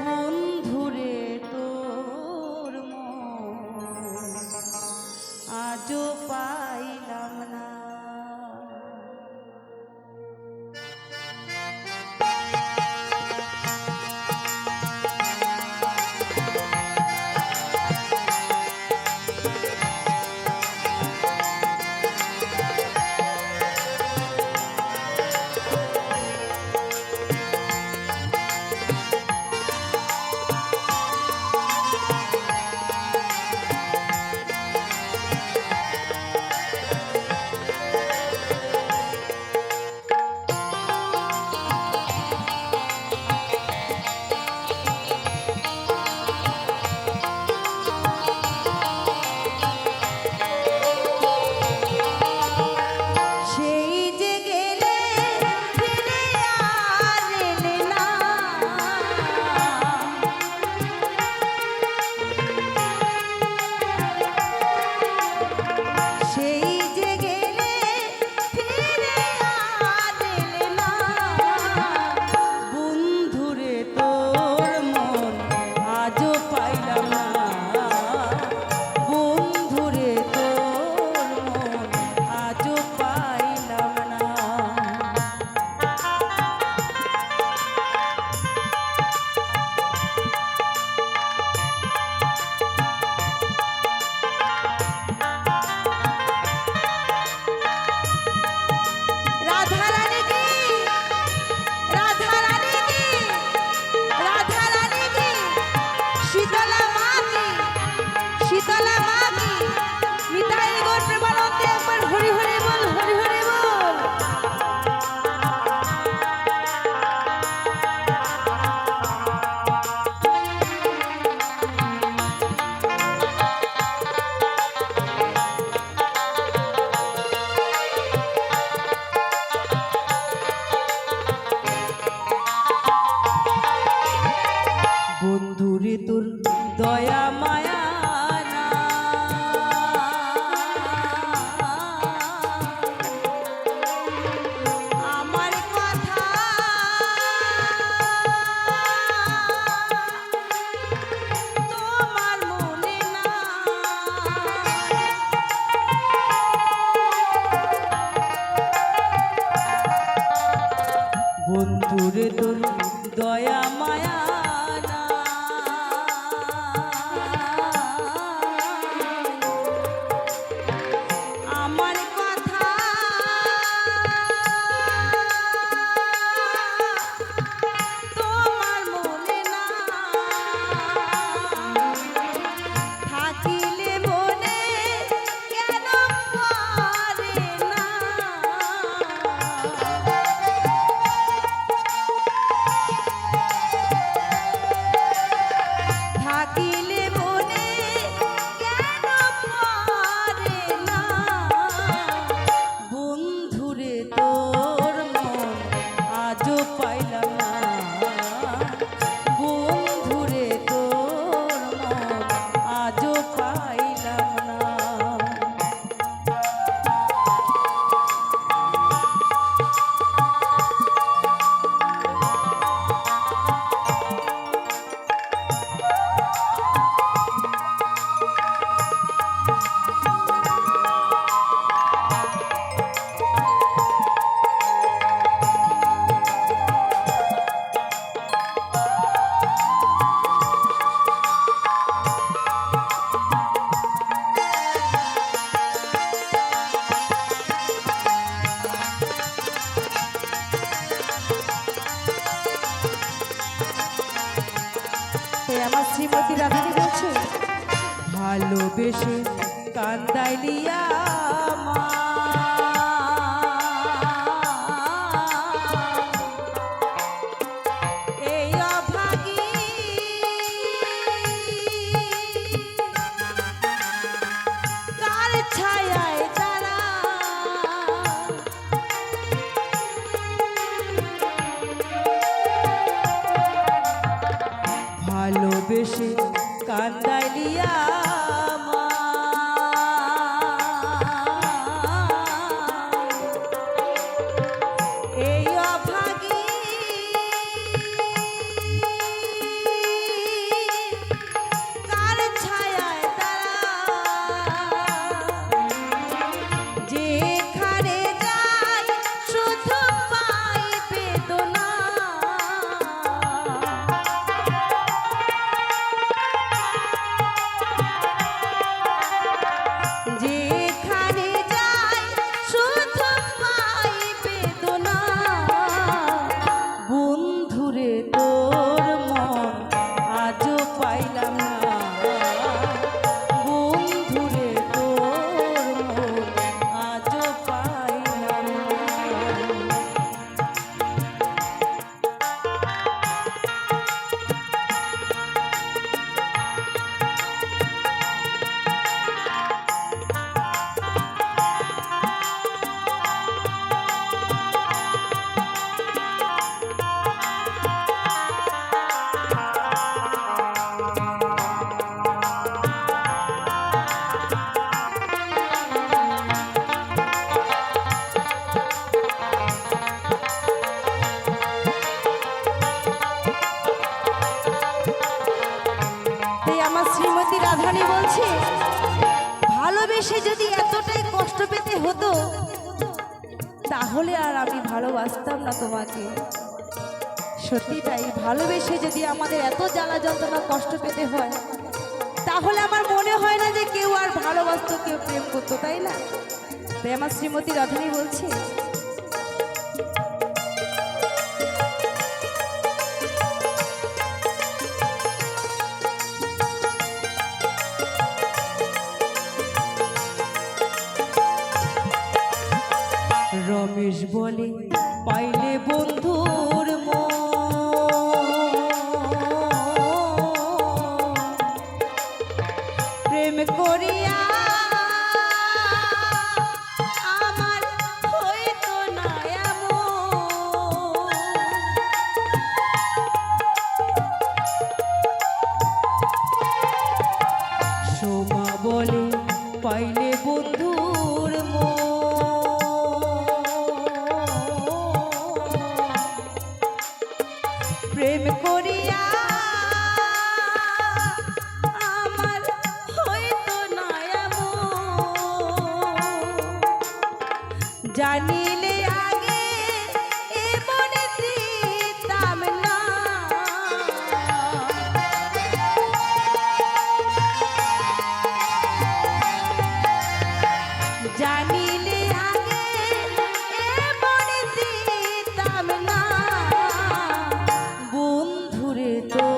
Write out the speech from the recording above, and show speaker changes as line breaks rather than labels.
বন্ধুরে তো বন্ধুরে তোর দয়া মায়া শ্রীমতী রাখতে বলছে ভালোবেসে কান্দাইলিয়া মা বেশি কান্দাইলিয়া বলছে? ভালোবেসে যদি এতটাই কষ্ট পেতে হতো, তাহলে আর আমি ভালোবাসতাম না তোমাকে। সত্যি তাই, ভালোবেসে যদি আমাদের এত জ্বালা যন্ত্রণা কষ্ট পেতে হয়, তাহলে আমার মনে হয় না যে কেউ আর ভালোবাসত, কেউ প্রেম করতো, তাই না? তাই আমার শ্রীমতী রথনী বলছে Thank you.